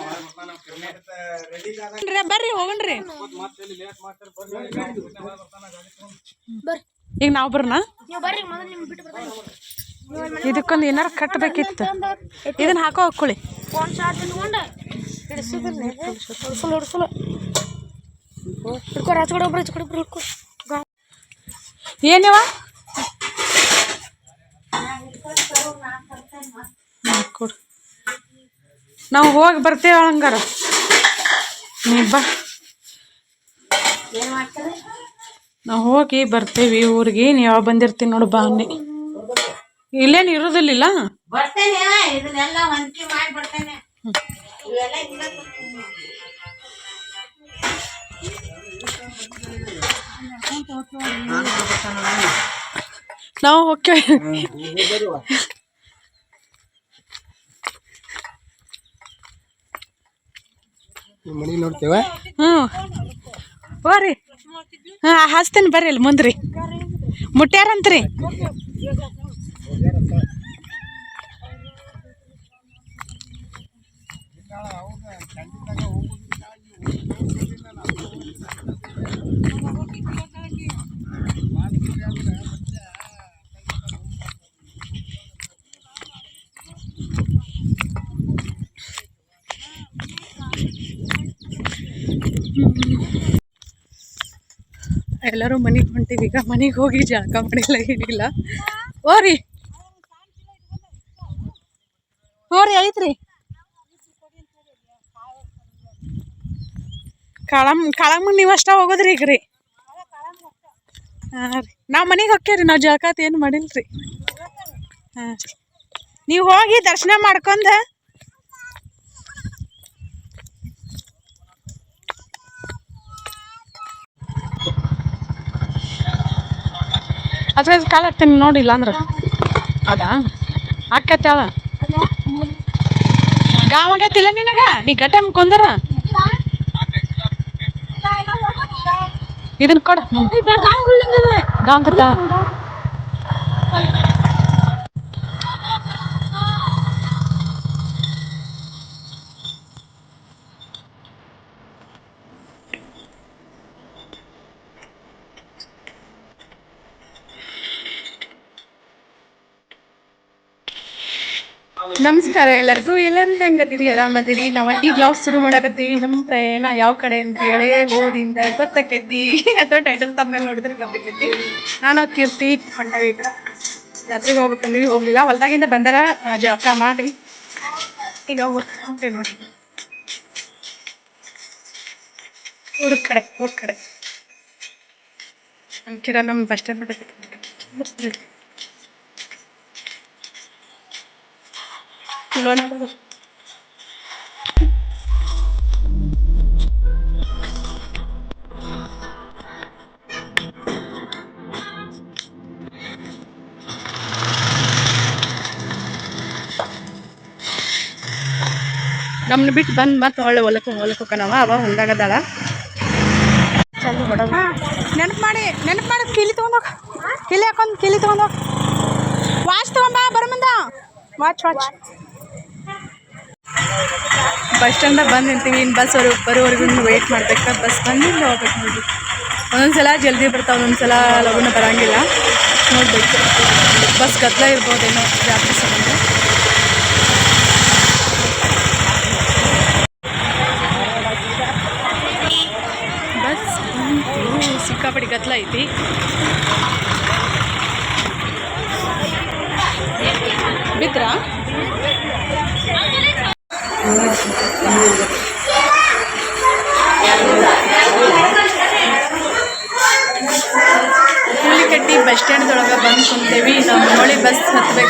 ಒಳಗ್ ಬರ್ತಾನ ಬರ್ರಿ. ಈಗ ನಾವು ಬರ್ನ? ನೀವು ಬರ್ರಿ ಮೊದಲು ನಿಮ್ಗೆ ಬಿಟ್ಟು ಬರ್ತಾರೆ ಇದಕ್ಕೊಂದು ಏನಾರು ಕಟ್ಟಬೇಕಿತ್ತು ಇದನ್ನ ಹಾಕೋ ಹಾಕೊಳ್ಳಿ ಫೋನ್ ಚಾರ್ಜ್ ಒಬ್ರು ಈಚೆ ಕಡೆ ಒಬ್ರು ಹಿಡ್ಕೊ. ಏನಿವ? ಕೊಡು ನಾವು ಹೋಗಿ ಬರ್ತೇವೆ ಹಂಗಾರ. ನೀ ಬಾ. ನಾವು ಹೋಗಿ ಬರ್ತೇವಿ ಊರಿಗೆ. ನೀ ಯಾವಾಗ ಬಂದಿರ್ತೀನಿ ನೋಡು ಬಾ ಅನ್ನಿ. ಇಲ್ಲೇನು ಇರೋದಿಲ್ಲ ಬರ್ತೇನೆ ಇದನ್ನೆಲ್ಲ ಹೊಂದ್ಕೆ ಮಾಡಿ ಬರ್ತೇನೆ. ಇವೆಲ್ಲ ನಾವು ಹೋಗ್ತೇವೆ ಮನೆ ನೋಡ್ತೇವ ಹ್ಞೂ ಹೋರಿ ಹಾಂ ಹಚ್ತೇನೆ ಬರ್ರಿ ಅಲ್ಲಿ ಮುಂದ್ರಿ. ಮುಟ್ಟ್ಯಾರಂತ್ರಿ ಎಲ್ಲರೂ ಮನೆಗೆ ಈಗ ಮನೆಗೆ ಹೋಗಿ ಜಳಕ ಮಾಡಿಲ್ಲ, ಏನಿಲ್ಲ. ಓರಿ ಹೋರಿ, ಐತ್ರಿ. ಕಳಮ್ ಕಾಳಮ್ಮ ನೀವು ಅಷ್ಟ ಹೋಗೋದ್ರಿ ಈಗ ರೀ ಹಾಂ ರೀ. ನಾವು ಮನೆಗೆ ಹೊಕ್ಕೇರಿ ನಾವು ಜಳಕಾತ ಏನು ಮಾಡಿಲ್ಲ ರೀ ಹಾಂ. ನೀವು ಹೋಗಿ ದರ್ಶನ ಮಾಡ್ಕೊಂಡು? ಅದ್ರ ಕಾಲ ಹಾಕ್ತೀನಿ ನೋಡಿಲ್ಲ ಅಂದ್ರೆ ಹೌದಾ? ಆಕೈತೆ ಗಾವಾಗ ಗಾವ ಆಗೈತಿಲ್ಲ ನಿನಗ? ನೀ ಗಟ್ಟೆ ಕೊಂದರ? ಇದನ್ನ ಕೊಡ. ಗಾಂಕತ್ತ ನಮಸ್ಕಾರ ಎಲ್ಲರಿಗೂ ಎಲ್ಲರೂ ಹೆಂಗದಿರಿ ಆರಾಮದಿರಿ ನಾವು ಈ ಬ್ಲೌಸ್ ಶುರು ಮಾಡಕತ್ತೀವಿ. ನಮ್ಮ ಪ್ರಯಾಣ ಯಾವ ಕಡೆ ಅಂತ ಹೇಳಿ ಓದಿಂದ ಗೊತ್ತಾಕೈತಿ. ಅಥವಾ ಟೈಟಲ್ ತಮ್ಮ ನೋಡಿದ್ರೆ ಗಮನಿಸಿ ನಾನು ಕೀರ್ತಿ ಹೊಂಟವಿ ಜಾತ್ರೆಗೆ ಹೋಗ್ಬೇಕಂದ್ರೆ ಹೋಗ್ಲಿಲ್ಲ. ಹೊಲ್ದಾಗಿಂದ ಬಂದಾರ ಜಾಕ ಮಾಡಿ ಈಗ ಹೋಗ್ತೇವೆ ನೋಡಿ ಊರ ಕಡೆ ಊರ ಕಡೆ. ಅಂಕಿರ ನಮ್ಮ ಬಸ್ ಸ್ಟ್ಯಾಂಡ್ ಲೋನ್ ನಮ್ಮನ್ನ ಬಿಟ್ಟು ಬಂದು ಮತ್ತೆ ಒಳ್ಳೆ ಹೊಲಕ್ಕೆ ಹೊಲಕ್ಕೆ ಹೋಗೋಣವ ಅವ ಹೊಲ್ದಾಗದಾಳ ಚಂದ ಹೊಡೋದು. ನೆನಪು ಮಾಡಿ ನೆನಪು ಮಾಡಿ, ಕಿಲಿ ತೊಗೊಂಡೋಗ ಕಿಲಿ ಹಾಕೊಂಡು, ಕಿಲಿ ತೊಗೊಂಡೋಗ ವಾಚ್ ತೊಗೊಂಬ ಬರ ಮುಂದ ವಾಚ್ ವಾಚ್ ಬಸ್ ಸ್ಟ್ಯಾಂಡ್ ಬಂದು ನಿಂತೀವಿ. ಇನ್ನು ಬಸ್ ಅವ್ರು ಬರೋವರೆಗೂ ವೇಟ್ ಮಾಡ್ಬೇಕು. ಬಸ್ ಬಂದಿಂದ ಹೋಗ್ಬೇಕು ನೋಡಿ. ಒಂದೊಂದ್ಸಲ ಜಲ್ದಿ ಬರ್ತಾವೆ ಒಂದೊಂದ್ಸಲ ಲಗುನ ಬರೋಂಗಿಲ್ಲ. ನೋಡ್ಬೇಕು. ಬಸ್ ಗದ್ದಲ ಇರ್ಬೋದೇನೋ ಜಾತ್ರೆ ಸಂಬಂಧ. ಬಸ್ ಬಂತು. ಸಿಕ್ಕಾಪಡಿ ಗದ್ದಲ ಐತಿ. ಬಿದ್ರಾ?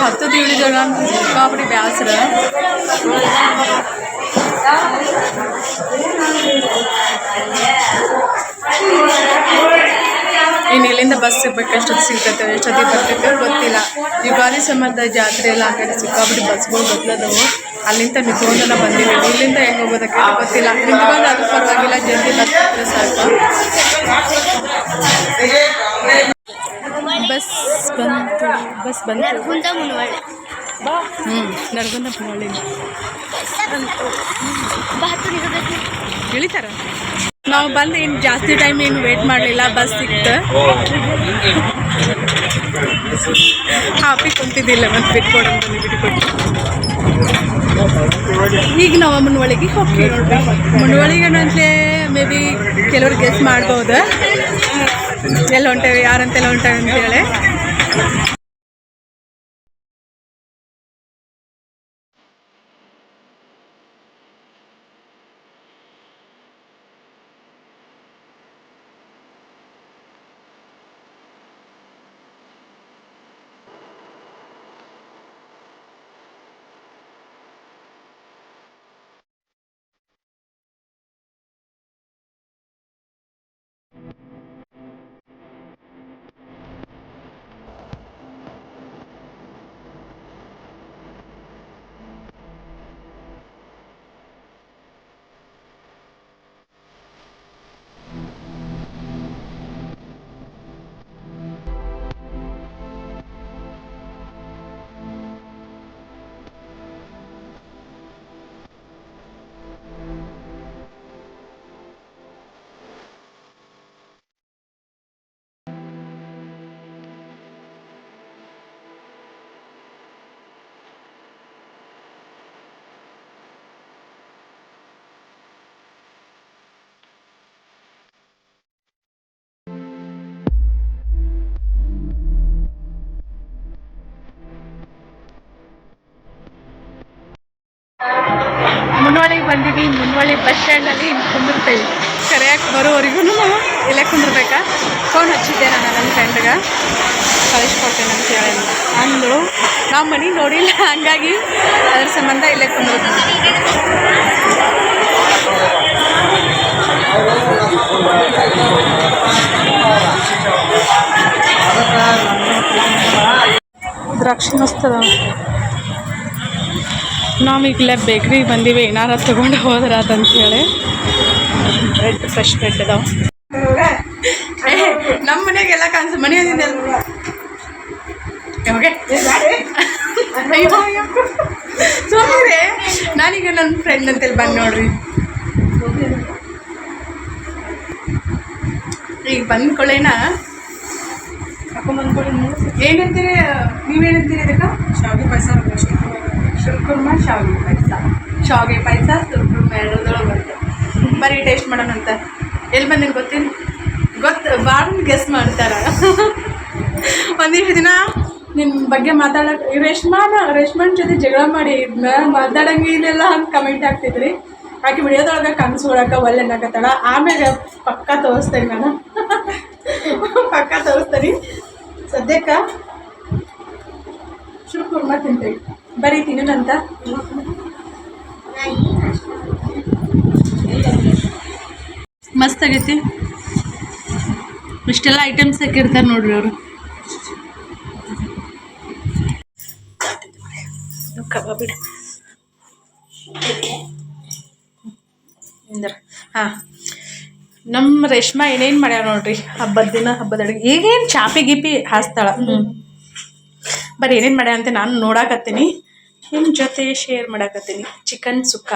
ಹತ್ಬೇಕು ಹತ್ತದ ಇಳಿದೊಳಗೆ ಸಿಕ್ಕಾಪಡಿ ಬ್ಯಾಸ್ರ. ಇನ್ನು ಇಲ್ಲಿಂದ ಬಸ್ ಸಿಗ್ಬೇಕು ಸಿಗ್ತೈತೆ, ಎಷ್ಟೊತ್ತಿಗೆ ಬರ್ತೈತೆ ಗೊತ್ತಿಲ್ಲ. ಯುಗಾದಿ ಸಂಬಂಧ ಜಾತ್ರೆ ಎಲ್ಲ ಕಡೆ ಸಿಕ್ಕಾಬಿಟ್ಟು ಬಸ್ಗಳು ಬದಲದವು. ಅಲ್ಲಿಂದ ನಿಂತ್ಕೊಂಡೆಲ್ಲ ಬಂದಿವೆ ಇಲ್ಲಿಂದ ಹೆಂಗೆ ಹೋಗೋದಕ್ಕೆ ಗೊತ್ತಿಲ್ಲ. ನಿಂತ್ಕೊಂಡು ಅದು ಪರವಾಗಿಲ್ಲ, ಜಲ್ದಿ ಬಸ್ ಹತ್ತಿರ ಸಾಕು. ಬಸ್ ಬಂತು ಬಸ್ ಬಂತು. ಮುನವಳ್ಳಿ. ಹ್ಞೂ ಮುನವಳ್ಳಿ. ಇಳಿತಾರ? ನಾವು ಬಂದು ಏನು ಜಾಸ್ತಿ ಟೈಮ್ ಏನು ವೇಟ್ ಮಾಡಲಿಲ್ಲ ಬಸ್ ಸಿಕ್ತು ಹಾಪಿ ಕುಂತಿದ್ದಿಲ್ಲ ಮತ್ತೆ ಬಿಟ್ಕೊಡು. ಬಿಟ್ಕೊಟ್ಟು ಈಗ ನಾವು ಮುನ್ವಳಿಗೆ ಹೋಗ್ತೀವಿ ನೋಡ್ರಿ. ಮುನ್ವಳಿಗೆ ಅಂತಲೇ ಮೇ ಬಿ ಕೆಲವ್ರು ಗೆಸ್ ಮಾಡ್ಬೋದು. ಎಲ್ಲ ಹೊಂಟೇವಿ ಯಾರಂತೆಲ್ಲ ಹೊಂಟೇವಿ ಅಂತೇಳಿ ಮುನ್ವಳಿಗೆ ಬಂದೀವಿ, ಮುನ್ವಳಿ ಬಸ್ ಸ್ಟ್ಯಾಂಡಲ್ಲಿ ಕುಂದಿರ್ತೇವೆ. ಕರೆಯಕ್ಕೆ ಬರೋವರೆಗೂ ನಾವು ಇಲ್ಲೇ ಕುಂದಿರ್ಬೇಕಾ? ಫೋನ್ ಹಚ್ಚಿದ್ದೆ ನಾನು ನನ್ನ ಫ್ರೆಂಡ್ಗೆ ಕಳಿಸ್ಕೊಡ್ತೇನೆ ಅಂತ ಹೇಳಿ ಅಂದಳು ನಾವು ಮನೆ ನೋಡಿಲ್ಲ, ಹಂಗಾಗಿ ಅದ್ರ ಸಂಬಂಧ ಇಲ್ಲೇ ಕುಂದಿರ್ತೀವಿ. ದ್ರಾಕ್ಷಿ ಮಸ್ತ್ ನಾವು ಈಗಲೇ ಬೇಕ್ರಿಗೆ ಬಂದೀವಿ ಏನಾರ ತಗೊಂಡು ಹೋದ್ರ ಅಂತ ಹೇಳಿ ಬ್ರೆಡ್ ಫ್ರೆಶ್ ಬ್ರೆಡ್ ಅದಾವ ನಮ್ಮ ಮನೆಗೆಲ್ಲ ಕಾಣಿಸ್ ಮನೆಯಿಂದ ಸುಮ್ಮನೆ ನಾನೀಗ ನನ್ನ ಫ್ರೆಂಡ್ ಅಂತೇಳಿ ಬಂದು ನೋಡ್ರಿ. ಈಗ ಬಂದ್ಕೊಳ್ಳೇನ ಏನಂತೀರಿ ನೀವೇನಂತೀರಿ ಇದಕ್ಕೆ? ಶಾವಿಗೆ ಪಾಯಸ ಶುರ್ಕುರ್ಮ ಶಾವಿಗೆ ಪಾಯಸ. ಶಾವಿಗೆ ಪಾಯಸ ಸುರ್ಕುರ್ಮ ಎರಡರೊಳಗೆ ಬರುತ್ತೆ. ಬರೀ ಟೇಸ್ಟ್ ಮಾಡೋಣ ಅಂತ. ಎಲ್ಲಿ ಬಂದಿನ ಗೊತ್ತಿಲ್ಲ ಗೊತ್ತು ಭಾಳ ಗೆಸ್ ಮಾಡ್ತಾರ. ಒಂದಿಷ್ಟು ದಿನ ನಿಮ್ಮ ಬಗ್ಗೆ ಮಾತಾಡೋಕೆ ರೇಷ್ಮಾನ, ರೇಷ್ಮನ್ ಜೊತೆ ಜಗಳ ಮಾಡಿ ಇದನ್ನ ಮಾತಾಡಂಗೆ ಇಲ್ಲೆಲ್ಲ ಅಂತ ಕಮೆಂಟ್ ಹಾಕ್ತಿದ್ರಿ. ಆಕೆ ವಿಡಿಯೋದೊಳಗೆ ಕನ್ಸ್ಕೊಳಕ ಒಳ್ಳೆ ಅನ್ನಕತ್ತಾಳ ಆಮೇಲೆ ಪಕ್ಕ ತೋರಿಸ್ತೇನೆ ನಾನು. ಪಕ್ಕ ತೋರಿಸ್ತೀನಿ. ಸದ್ಯಕ್ಕೆ ಶುರುಕುರ್ಮ ತಿಂತೇವೆ ಬರೀ ತಿನ್ನಂತ ಮಸ್ತ್ ಆಗೈತಿ. ಇಷ್ಟೆಲ್ಲ ಐಟಮ್ಸ್ ಹಾಕಿರ್ತಾರೆ ನೋಡ್ರಿ ಅವರು? ಹಾ ಇಂದ್ರ ಹಾಂ. ನಮ್ಮ ರೇಷ್ಮಾ ಏನೇನು ಮಾಡ್ಯಾವ ನೋಡ್ರಿ? ಹಬ್ಬದ ದಿನ ಹಬ್ಬದ ಅಡುಗೆ. ಈಗೇನು ಚಾಪಿ ಗೀಪಿ ಹಾಸ್ತಾಳ. ಹ್ಞೂ ಬರೀ ಏನೇನು ಮಾಡ್ಯಾರ ಅಂತ ನಾನು ನೋಡಾಕತ್ತೀನಿ. ನಿಮ್ಮ ಜೊತೆ ಶೇರ್ ಮಾಡಾಕತ್ತೀನಿ. ಚಿಕನ್ ಸುಕ್ಕ.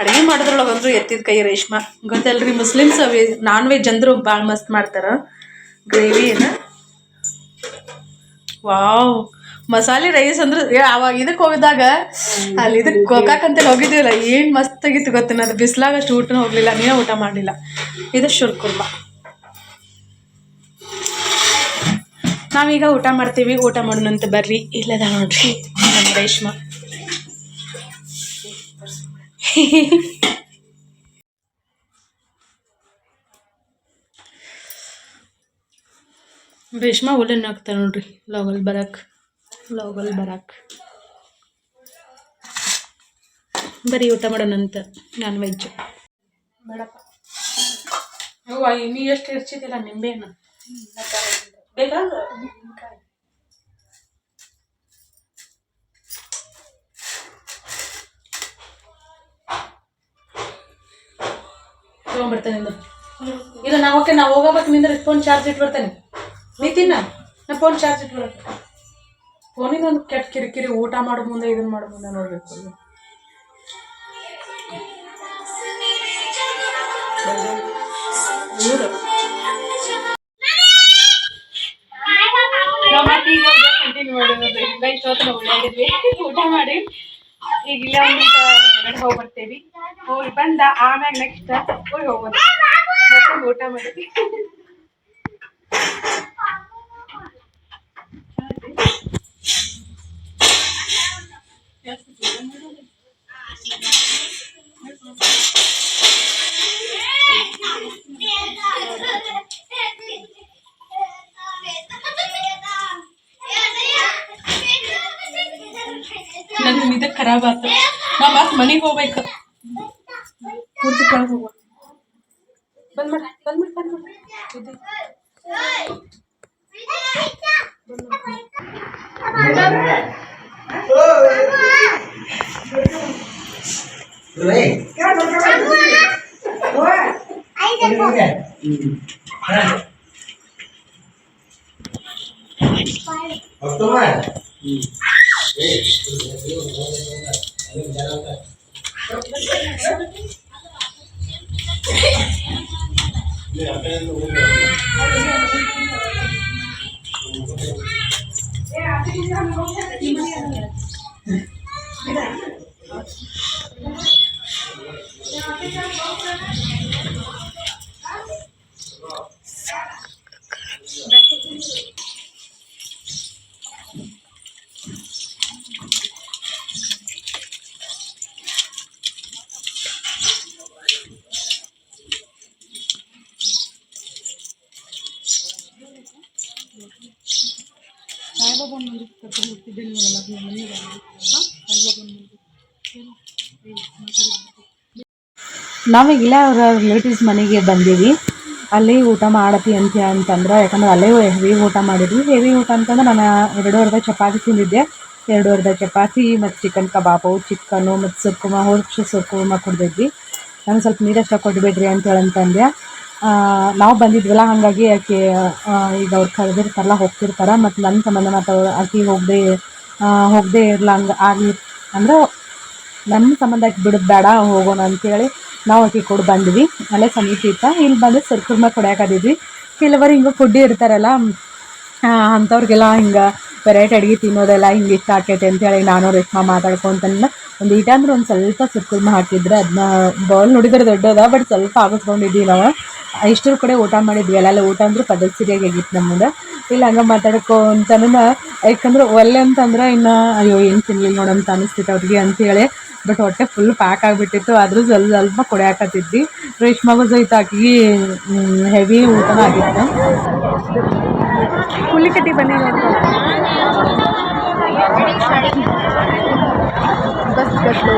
ಅಡುಗೆ ಮಾಡೋದ್ರೊಳಗಂದ್ರೂ ಎತ್ತಿದ ಕೈ ರೇಷ್ಮಾ. ಗೊತ್ತಲ್ರಿ, ಮುಸ್ಲಿಮ್ಸ್ ನಾನ್ ವೆಜ್ ಅಂದ್ರು ಭಾಳ ಮಸ್ತ್ ಮಾಡ್ತಾರ. ಗ್ರೇವಿನ ವಾವ್. ಮಸಾಲೆ ರೈಸ್ ಅಂದ್ರೆ ಅವಾಗ ಇದಕ್ಕೆ ಹೋಗಿದಾಗ ಅಲ್ಲಿ ಇದಕ್ಕೆ ಗೋಕಾಕಂತೇಳಿ ಹೋಗಿದ್ದಿಲ್ಲ ಏನು ಮಸ್ತ್ ಆಗಿತ್ತು ಗೊತ್ತೇನ? ಅದು ಬಿಸ್ಲಾಗ ಅಷ್ಟು ಊಟನೂ ಹೋಗ್ಲಿಲ್ಲ, ನೀನೇ ಊಟ ಮಾಡಲಿಲ್ಲ. ಇದು ಶುರ್ಕುರ್ಮ. ನಾವೀಗ ಊಟ ಮಾಡ್ತೀವಿ. ಊಟ ಮಾಡೋಣಂತ ಬರ್ರಿ. ಇಲ್ಲದ ನೋಡ್ರಿ ನಮ್ಮ ರೇಷ್ಮಾ. ರೇಷ್ಮಾ ಹುಲ್ಲನ್ನ ಹಾಕ್ತಾರೆ ನೋಡ್ರಿ ಲೋಗಲ್ ಬರಕ್. ಲೋಗಲ್ ಬರಕ್. ಬರೀ ಊಟ ಮಾಡೋಣಂತ ನಾನ್ ವೆಜ್ ಬೇಡಪ್ಪ ನೀ ಎಷ್ಟು ಇರ್ಚಿದಿಲ್ಲ ನಿಂಬೆನ ಬೇಕಾ? ತಗೊಂಡ್ಬರ್ತೇನೆ ನಿಂದು ಇಲ್ಲ, ನಾವು ಓಕೆ, ನಾವು ಹೋಗೋಬೇಕು ನಿಂದ್ರೆ ಫೋನ್ ಚಾರ್ಜ್ ಇಟ್ಬಿಡ್ತೇನೆ ನೀತಿನ ನೀ ನಾ ಫೋನ್ ಚಾರ್ಜ್ ಇಟ್ಟು ಫೋನಿಂದ ಒಂದು ಕೆಟ್ಟ ಕಿರಿಕಿರಿ ಊಟ ಮಾಡೋ ಮುಂದೆ ಇದನ್ನ ಮಾಡೋ ಮುಂದೆ ನೋಡ್ಬೇಕು. ಊಟ ಮಾಡಿ. ಈಗ ಇಲ್ಲ ಒಂದು ಹೋಗಿ ಬರ್ತೇವಿ. ಹೋಗಿ ಬಂದ ಆಮ್ಯಾಗ ನೆಕ್ಸ್ಟ್ ಹೋಗಿ ಹೋಗೋದು. ಊಟ ಮಾಡಿದ್ವಿ ಮನೆಗೆ ಹೋಗ್ಬೇಕು ಪೂರ್ತಿ ಕೆಳಗೆ ಹೋಗ್ಬೇಕು ಬಂದ್ ಮಾಡ ಬಂದ್ ಮಾಡ ಬಂದ್ ಮಾಡ Yeah, I think you have to go check the email. Yeah, I think you have to go. ಇಲ್ಲೇ, ಅವ್ರ ರಿಲೇಟಿವ್ಸ್ ಮನೆಗೆ ಬಂದೀವಿ. ಅಲ್ಲಿ ಊಟ ಮಾಡತಿ ಅಂತ ಅಂತಂದ್ರೆ, ಯಾಕಂದ್ರೆ ಅಲ್ಲೇ ಹೆವಿ ಊಟ ಮಾಡಿದ್ವಿ. ಹೆವಿ ಊಟ ಅಂತಂದ್ರೆ ನಾನು ಎರಡು ಅರ್ಧ ಚಪಾತಿ ತಿಂದಿದ್ದೆ. ಎರಡು ಅರ್ಧ ಚಪಾತಿ, ಮತ್ತು ಚಿಕನ್ ಕಬಾಬು ಚಿಕನ್ನು ಮತ್ತು ಸುಕ್ಕುಮ ಹೋರ್ಕ್ಷ ಸುಕ್ಕುಮ ಕುಡ್ದಿದ್ವಿ. ನಾನು ಸ್ವಲ್ಪ ನೀರಷ್ಟ ಕೊಟ್ಬಿಡ್ರಿ ಅಂತ ಹೇಳಂತಂದೆ ನಾವು ಬಂದಿದ್ವಲ್ಲ, ಹಾಗಾಗಿ ಆಕೆ ಈಗ ಅವ್ರು ಕರೆದಿರ್ತಾರಲ್ಲ, ಹೋಗ್ತಿರ್ತಾರೆ, ಮತ್ತು ನನ್ನ ಸಂಬಂಧ ಮತ್ತು ಅವ್ರು ಆಕೆ ಹೋಗದೆ ಹೋಗದೆ ಇರ್ಲಂಗೆ ಆಗಲಿ. ಅಂದ್ರೆ ನನ್ನ ಸಂಬಂಧ ಆಕೆ ಬಿಡೋದು ಬೇಡ, ಹೋಗೋಣ ಅಂತೇಳಿ ನಾವು ಆಕೆ ಕೊಡು ಬಂದ್ವಿ. ಅಲ್ಲೇ ಸಮೀಪ ಇತ್ತ. ಇಲ್ಲಿ ಬಂದು ಸರ್ಕುರ್ಮ ಕೊಡ್ಯಾಕದಿದ್ವಿ ಕೆಲವರು ಹಿಂಗೆ ಫುಡ್ಡಿ ಇರ್ತಾರಲ್ಲ ಅಂಥವ್ರಿಗೆಲ್ಲ ಹಿಂಗೆ ವೆರೈಟಿ ಅಡುಗೆ ತಿನ್ನೋದೆಲ್ಲ ಹಿಂಗೆ ಇಷ್ಟ ಆಕೈತೆ ಅಂತೇಳಿ ನಾನು ರೇಷ್ಮಾ ಮಾತಾಡ್ಕೊಂತಂದು ಒಂದು ಈಟ ಅಂದ್ರೆ ಒಂದು ಸ್ವಲ್ಪ ಸುರ್ಕುರ್ಮ ಹಾಕಿದ್ರೆ ಅದನ್ನ ಬೌಲ್ ನೋಡಿದ್ರೆ ದೊಡ್ಡದ ಬಟ್ ಸ್ವಲ್ಪ ಆಗಿಸ್ಕೊಂಡಿದ್ದೀವಿ ನಾವು ಇಷ್ಟರ ಕಡೆ ಊಟ ಮಾಡಿದ್ವಿ. ಅಲ್ಲ ಊಟ ಅಂದ್ರೆ ಪದ್ಧತಿ ಸರಿಯಾಗಿ ಆಗಿತ್ತು ನಮ್ಮದು ಇಲ್ಲ ಹಂಗೆ ಮಾತಾಡ್ಕೊಂತನ ಯಾಕಂದ್ರೆ ಒಲ್ಲೆ ಅಂತಂದ್ರೆ ಇನ್ನು ಅಯ್ಯೋ ಏನು ತಿನ್ಲಿಲ್ಲ ನೋಡಂತ ಅನಿಸ್ತಿತ್ತು ಅವ್ರಿಗೆ ಅಂತೇಳಿ ಬಟ್ ಹೊಟ್ಟೆ ಫುಲ್ ಪ್ಯಾಕ್ ಆಗಿಬಿಟ್ಟಿತ್ತು. ಆದರೂ ಸ್ವಲ್ಪ ಸ್ವಲ್ಪ ಕೊಡ್ಯಾಕತ್ತಿದ್ವಿ. ರೇಷ್ಮಾಗೂ ಸಹಿತ ಆಕಿಗೆ ಹೆವಿ ಊಟ ಆಗಿತ್ತು. ಹುಲಿಕಟ್ಟಿ ಬನ್ನಿ ಬಸ್ ಗಟ್ಲು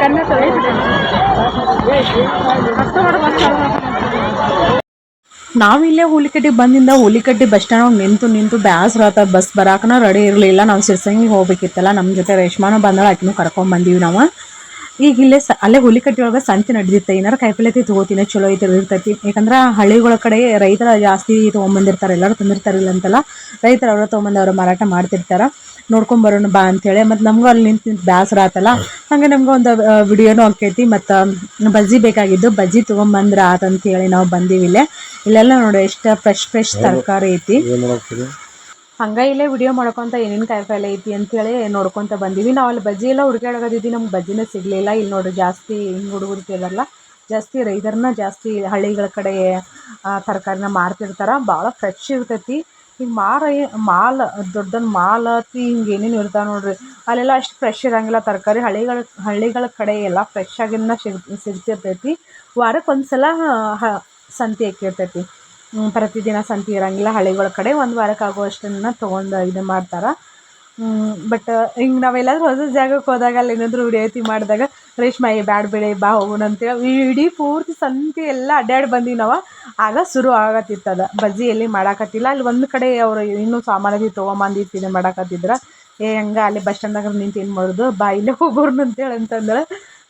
ಚೆನ್ನಾಗಿ ನಾವಿಲ್ಲೇ ಹುಲಿಕಟ್ಟಿ ಬಂದಿಂದ ಹುಲಿಕಟ್ಟಿ ಬಸ್ ಸ್ಟ್ಯಾಂಡ್ ನಿಂತು ನಿಂತು ಬ್ಯಾಸ್ರ ಆತ ಬಸ್ ಬರಾಕನ ರೆಡಿ ಇರಲಿಲ್ಲ. ನಾವು ಸಿರ್ಸಂಗಿಗೆ ಹೋಗ್ಬೇಕಿತ್ತಲ್ಲ ನಮ್ಮ ಜೊತೆ ರೇಷ್ಮಾನು ಬಂದಳ, ಆಕಿನೂ ಕರ್ಕೊಂಡ್ ಬಂದೀವಿ ನಾವು. ಈಗ ಇಲ್ಲೇ ಸ ಅಲ್ಲೇ ಒಳಗೆ ಸಂತೆ ನಡೆದಿತ್ತೆ. ಏನಾರ ಕಾಯಿಪಲ್ಲೆ ತೊಗೋತೀನಿ ಚಲೋ ಐತೆ ಇರ್ತೈತಿ. ಯಾಕಂದ್ರೆ ಹಳ್ಳಿಗಳ ಕಡೆ ರೈತರ ಜಾಸ್ತಿ ತೊಗೊಂಬಂದಿರ್ತಾರೆ ಎಲ್ಲರೂ ತಂದಿರ್ತಾರಿಲ್ಲ ಅಂತಲ್ಲ ರೈತರು ಅವ್ರ ತೊಗೊಂಬಂದು ಅವರು ಮಾರಾಟ ಮಾಡ್ತಿರ್ತಾರೆ. ನೋಡ್ಕೊಂಡ್ ಬರೋಣ ಬಾ ಅಂತೇಳಿ. ಮತ್ತು ನಮಗೂ ಅಲ್ಲಿ ನಿಂತು ನಿಂತು ಬೇಸರ ಆತಲ್ಲ. ಹಂಗೆ ನಮ್ಗೆ ಒಂದು ವಿಡಿಯೋನು ಆಕೈತಿ ಮತ್ತು ಬಜ್ಜಿ ಬೇಕಾಗಿದ್ದು ಬಜ್ಜಿ ತೊಗೊಂಬಂದ್ರೆ ಆತಂತೇಳಿ ನಾವು ಬಂದೀವಿ ಇಲ್ಲೇ. ಇಲ್ಲೆಲ್ಲ ನೋಡಿ ಎಷ್ಟು ಫ್ರೆಶ್ ಫ್ರೆಶ್ ತರಕಾರಿ ಐತಿ. ಹಂಗ ಇಲ್ಲೇ ವಿಡಿಯೋ ಮಾಡ್ಕೊಂತ ಏನೇನು ಕಾಯಿಪಲ್ಲೆ ಐತಿ ಅಂತೇಳಿ ನೋಡ್ಕೊಂತ ಬಂದೀವಿ. ನಾವು ಅಲ್ಲಿ ಬಜ್ಜಿ ಎಲ್ಲ ಹುಡುಕಾಡಗದಿದ್ವಿ ನಮ್ಗೆ ಬಜ್ಜಿನೇ ಸಿಗ್ಲಿಲ್ಲ. ಇಲ್ಲಿ ನೋಡ್ರಿ ಜಾಸ್ತಿ ಹಿಂಗೆ ಹುಡುಗರು ಕೇಳಲ್ಲ ಜಾಸ್ತಿ ರೈತರನ್ನ ಜಾಸ್ತಿ ಹಳ್ಳಿಗಳ ಕಡೆ ತರಕಾರಿನ ಮಾರ್ತಿರ್ತಾರೆ. ಭಾಳ ಫ್ರೆಶ್ ಇರ್ತೈತಿ. ಈಗ ಮಾರ ಮಾಲ್ ದೊಡ್ಡ ಮಾಲ್ ಅತಿ ಹಿಂಗೆ ಏನೇನು ಇರ್ತಾವೆ ನೋಡ್ರಿ. ಅಲ್ಲೆಲ್ಲ ಅಷ್ಟು ಫ್ರೆಶ್ ಇರೋಂಗಿಲ್ಲ. ತರಕಾರಿ ಹಳ್ಳಿಗಳ ಹಳ್ಳಿಗಳ ಕಡೆ ಎಲ್ಲ ಫ್ರೆಶ್ ಆಗಿನ ಸಿಗ್ ಸಿಗ್ತಿರ್ತೈತಿ. ವಾರಕ್ಕೆ ಒಂದು ಸಲ ಸಂತೆ ಇಕ್ಕಿರ್ತೈತಿ ಹ್ಮ್, ಪ್ರತಿದಿನ ಸಂತೆ ಇರೋಂಗಿಲ್ಲ. ಹಳ್ಳಿಗಳ ಕಡೆ ಒಂದು ವಾರಕ್ಕೆ ಆಗುವಷ್ಟನ್ನು ತೊಗೊಂಡು ಇದು ಮಾಡ್ತಾರೆ. ಬಟ್ ಹಿಂಗೆ ನಾವೆಲ್ಲಾದ್ರೂ ಹೊಸ ಜಾಗಕ್ಕೆ ಹೋದಾಗ ಅಲ್ಲಿ ಏನಾದರೂ ವಿಡಿಯೋ ಮಾಡಿದಾಗ, ರೇಷ್ಮೆ ಬ್ಯಾಡ ಬೇಳೆ, ಬಾ ಹೋಗೋಣ ಅಂತೇಳಿ ಇಡೀ ಪೂರ್ತಿ ಸಂತೆ ಎಲ್ಲ ಅಡ್ಡಾಡಿ ಬಂದೀವಿ ನಾವು ಆಗ ಶುರು ಆಗತ್ತಿತ್ತದ ಬಜ್ಜಿ ಎಲ್ಲಿ ಮಾಡಾಕತ್ತಿಲ್ಲ. ಅಲ್ಲಿ ಒಂದು ಕಡೆ ಅವರು ಇನ್ನೂ ಸಾಮಾನು ತೊಗೊಂಬಂದು ಇದು ಮಾಡಾಕತ್ತಿದ್ರ. ಏ, ಹಂಗೆ ಅಲ್ಲಿ ಬಸ್ ಸ್ಟ್ಯಾಂಡ್ದಾಗ ನಿಂತು ಏನು ಮಾಡೋದು? ಬಾ ಇಲ್ಲೇ ಹೋಗೋರ್ನ ಅಂತೇಳಿ ಅಂತಂದ್ರೆ.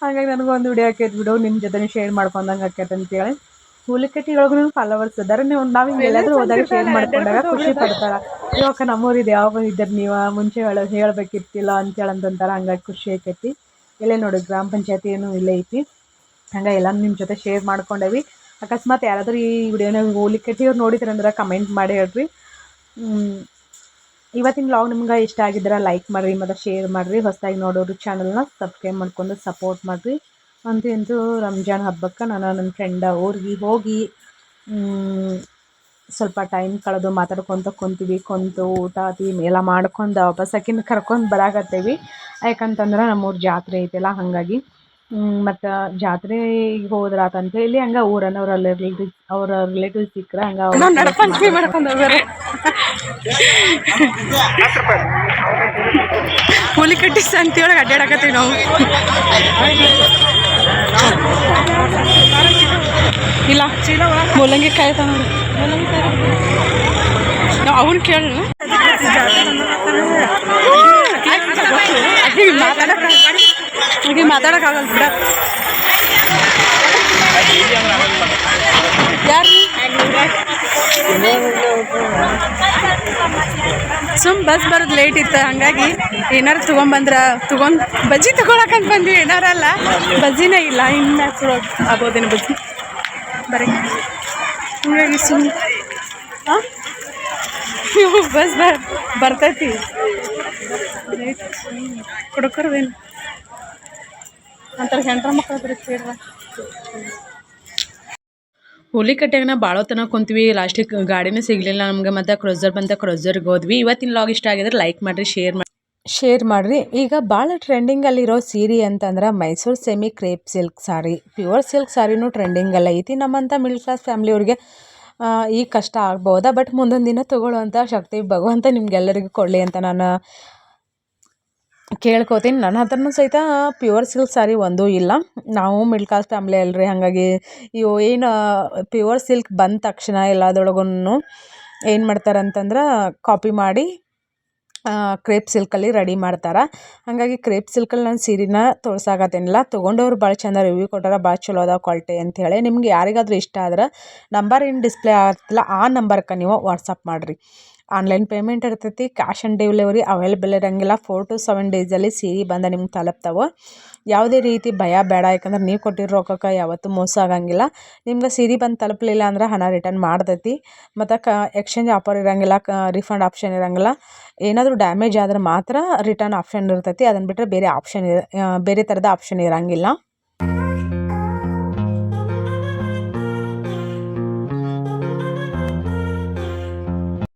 ಹಾಗಾಗಿ ನನಗೊಂದು ವಿಡಿಯೋ ಆಕೈತೆ ಬಿಡು. ನಿಮ್ಮ ಜೊತೆ ಶೇರ್ ಮಾಡ್ಕೊಂಡಂಗೆ ಆಕೈತೆ ಅಂತೇಳಿ. ಹುಲಿಕಟ್ಟಿ ಒಳಗೂ ಫಾಲೋವರ್ಸ್ ಇದ್ದಾರೆ. ನೀವು ನಾವು ಎಲ್ಲಾದರೂ ಹೋದಾಗ ಶೇರ್ ಮಾಡ್ಕೊಂಡಾಗ ಖುಷಿ ಪಡ್ತಾರ. ಇವಾಗ ನಮ್ಮೂರಿದೆ ಯಾವಾಗ ಇದ್ದಾರೆ ನೀವು? ಮುಂಚೆ ಹೇಳ ಹೇಳಬೇಕಿತ್ತಿಲ್ಲ ಅಂತೇಳಿ ಅಂತಂತಾರೆ. ಹಂಗಾಗಿ ಖುಷಿ ಆಕೈತಿ. ಇಲ್ಲೇ ನೋಡಿ ಗ್ರಾಮ ಪಂಚಾಯತಿ ಏನು ಇಲ್ಲೇ ಐತಿ. ಹಂಗ ಎಲ್ಲ ನಿಮ್ಮ ಜೊತೆ ಶೇರ್ ಮಾಡ್ಕೊಂಡೇವಿ. ಅಕಸ್ಮಾತ್ ಯಾರಾದ್ರೂ ಈ ವಿಡಿಯೋನ ಹೋಲಿಕಟ್ಟಿ ಅವ್ರು ನೋಡಿದ್ರಂದ್ರೆ ಕಮೆಂಟ್ ಮಾಡಿ ಹೇಳ್ರಿ. ಹ್ಮ್. ಇವತ್ತಿನ ಲಾಗ್ ನಿಮ್ಗೆ ಇಷ್ಟ ಆಗಿದ್ರೆ ಲೈಕ್ ಮಾಡಿರಿ ಮತ್ತು ಶೇರ್ ಮಾಡಿರಿ. ಹೊಸದಾಗಿ ನೋಡೋರು ಚಾನಲ್ನ ಸಬ್ಸ್ಕ್ರೈಬ್ ಮಾಡ್ಕೊಂಡು ಸಪೋರ್ಟ್ ಮಾಡಿರಿ. ಅಂತೂ ರಂಜಾನ್ ಹಬ್ಬಕ್ಕೆ ನಾನು ನನ್ನ ಫ್ರೆಂಡ ಊರಿಗೆ ಹೋಗಿ ಸ್ವಲ್ಪ ಟೈಮ್ ಕಳೆದು ಮಾತಾಡ್ಕೊತ ಕುಂತೀವಿ, ಕುಂತು ಊಟ ತಿ ಎಲ್ಲ ಮಾಡ್ಕೊಂಡು ವಾಪಸ್ ಆಕಿನ ಕರ್ಕೊಂಡು ಬರಾಕತ್ತೇವಿ. ಯಾಕಂತಂದ್ರೆ ನಮ್ಮೂರು ಜಾತ್ರೆ ಐತೆಲ್ಲ, ಹಾಗಾಗಿ ಮತ್ತು ಜಾತ್ರೆಗೆ ಹೋದ್ರೆ ಆತಂತ ಹೇಳಿ ಹಂಗೆ ಊರನ್ನ ರಿಲೇಟಿವ್ಸ್ ಅವ್ರ ರಿಲೇಟಿವ್ಸ್ ಸಿಕ್ಕರೆ ಹಂಗೆ ಹುಲಿ ಕಟ್ಟಿಸ್ ಅಂತೇಳಿ ಅಡ್ಡಾಡಕತ್ತೀವಿ ನಾವು. ಇಲ್ಲ. ಮೂಲಂಗಿ ಕಾಯಿ ನೋಡಿ. ನಾವು ಅವನು ಕೇಳಿ ಮಾತಾಡಕ್ಕೆ ಮಾತಾಡಕ್ಕಾಗಲ್ಲ ಬಿಡ. ಯಾರು ಸುಮ್ ಬಸ್ ಬರೋದು ಲೇಟ್ ಇತ್ತು, ಹಂಗಾಗಿ ಏನಾರು ತೊಗೊಂಬಂದ್ರ ತೊಗೊಂಡ್ ಬಜ್ಜಿ ತಗೊಳಕಂತ ಬಂದ್ವಿ, ಏನಾರಲ್ಲ. ಬಜ್ಜಿನೇ ಇಲ್ಲ, ಇನ್ನ ಚಲೋ ಆಗೋದೇನು ಬಜ್ಜಿ. ಬರೀ. ಸುಮ್ ಬಸ್ ಬರ್ ಬರ್ತೈತಿ. ಕೊಡಕರ್ವೇನು ಅಂತಾರೆ ಹೆಂಡ್ರ ಮಕ್ಳು ಬರೀತೀರ ಹುಲಿಕಟ್ಟೆಗೆ ಭಾಳ ತನಕ ಕುಂತ್ವಿ ಲಾಸ್ಟಿಗೆ ಗಾಡಿನೂ ಸಿಗಲಿಲ್ಲ ನಮ್ಗೆ. ಮತ್ತು ಕ್ರೋಸರ್ ಬಂತ ಕ್ರೂಸರ್ಗೆ ಹೋದ್ವಿ. ಇವತ್ತಿನ ಲಾಗ್ ಇಷ್ಟ ಆಗಿದ್ರೆ ಲೈಕ್ ಮಾಡಿರಿ ಶೇರ್ ಮಾಡಿ ಶೇರ್ ಮಾಡಿರಿ. ಈಗ ಭಾಳ ಟ್ರೆಂಡಿಂಗಲ್ಲಿರೋ ಸೀರೆ ಅಂತಂದ್ರೆ Mysore semi crepe silk sari pure silk ಸಾರಿನೂ ಟ್ರೆಂಡಿಂಗಲ್ಲ ಐತಿ ನಮ್ಮಂಥ ಮಿಡ್ಲ್ ಕ್ಲಾಸ್ ಫ್ಯಾಮ್ಲಿಯವ್ರಿಗೆ ಈ ಕಷ್ಟ ಆಗ್ಬೋದಾ ಬಟ್ ಮುಂದೊಂದು ದಿನ ತೊಗೊಳ್ಳೋವಂಥ ಶಕ್ತಿ ಭಗವಂತ ನಿಮ್ಗೆಲ್ಲರಿಗೂ ಕೊಡಲಿ ಅಂತ ನಾನು ಕೇಳ್ಕೊತೀನಿ. ನನ್ನ ಹತ್ರನೂ ಸಹಿತ ಪ್ಯೂರ್ ಸಿಲ್ಕ್ ಸಾರಿ ಒಂದೂ ಇಲ್ಲ. ನಾವು ಮಿಡ್ಲ್ ಕ್ಲಾಸ್ ಫ್ಯಾಮ್ಲಿ ಅಲ್ರಿ, ಹಾಗಾಗಿ ಇವು ಏನು ಪ್ಯೂರ್ ಸಿಲ್ಕ್ ಬಂದ ತಕ್ಷಣ ಎಲ್ಲದ್ರೊಳಗೂ ಏನು ಮಾಡ್ತಾರೆ ಅಂತಂದ್ರೆ ಕಾಪಿ ಮಾಡಿ ಕ್ರೇಪ್ ಸಿಲ್ಕಲ್ಲಿ ರೆಡಿ ಮಾಡ್ತಾರೆ. ಹಾಗಾಗಿ ಕ್ರೇಪ್ ಸಿಲ್ಕಲ್ಲಿ ನಾನು ಸೀರೆನ ತೋರ್ಸಾಕತ್ತೇನಿಲ್ಲ ತೊಗೊಂಡವ್ರು ಭಾಳ ಚಂದ ರಿವ್ಯೂ ಕೊಟ್ಟಾರ, ಭಾಳ ಚಲೋ ಅದ ಕ್ವಾಲಿಟಿ ಅಂಥೇಳಿ ನಿಮ್ಗೆ ಯಾರಿಗಾದ್ರೂ ಇಷ್ಟ ಆದ್ರೆ ನಂಬರ್ ಏನು ಡಿಸ್ಪ್ಲೇ ಆಗ್ತಿಲ್ಲ ಆ ನಂಬರ್ಗೆ ನೀವು ವಾಟ್ಸಪ್ ಮಾಡಿರಿ. ಆನ್ಲೈನ್ ಪೇಮೆಂಟ್ ಇರ್ತೈತಿ ಕ್ಯಾಶ್ ಆನ್ ಡೆಲಿವರಿ ಅವೈಲೇಬಲ್ ಇರೋಂಗಿಲ್ಲ. ಫೋರ್ ಟು ಸೆವೆನ್ ಡೇಸಲ್ಲಿ ಸೀರೆ ಬಂದು ನಿಮ್ಗೆ ತಲುಪ್ತಾವೆ. ಯಾವುದೇ ರೀತಿ ಭಯ, ಬೇಡ. ಯಾಕಂದ್ರೆ ನೀವು ಕೊಟ್ಟಿರೋ ರೊಕ್ಕಕ್ಕೆ ಯಾವತ್ತೂ ಮೋಸ ಆಗಂಗಿಲ್ಲ. ನಿಮ್ಗೆ ಸೀರೆ ಬಂದು ತಲುಪಲಿಲ್ಲ ಅಂದ್ರೆ ಹಣ ರಿಟರ್ನ್ ಮಾಡ್ತೈತಿ. ಮತ್ತು ಕ ಎಕ್ಸ್ಚೇಂಜ್ ಆಫರ್ ಇರೋಂಗಿಲ್ಲ, ಕ ರಿಫಂಡ್ ಆಪ್ಷನ್ ಇರೋಂಗಿಲ್ಲ. ಏನಾದರೂ ಡ್ಯಾಮೇಜ್ ಆದರೆ ಮಾತ್ರ ರಿಟರ್ನ್ ಆಪ್ಷನ್ ಇರ್ತೈತಿ. ಅದನ್ನು ಬಿಟ್ಟರೆ ಬೇರೆ ಆಪ್ಷನ್ ಬೇರೆ ಥರದ ಆಪ್ಷನ್ ಇರೋಂಗಿಲ್ಲ.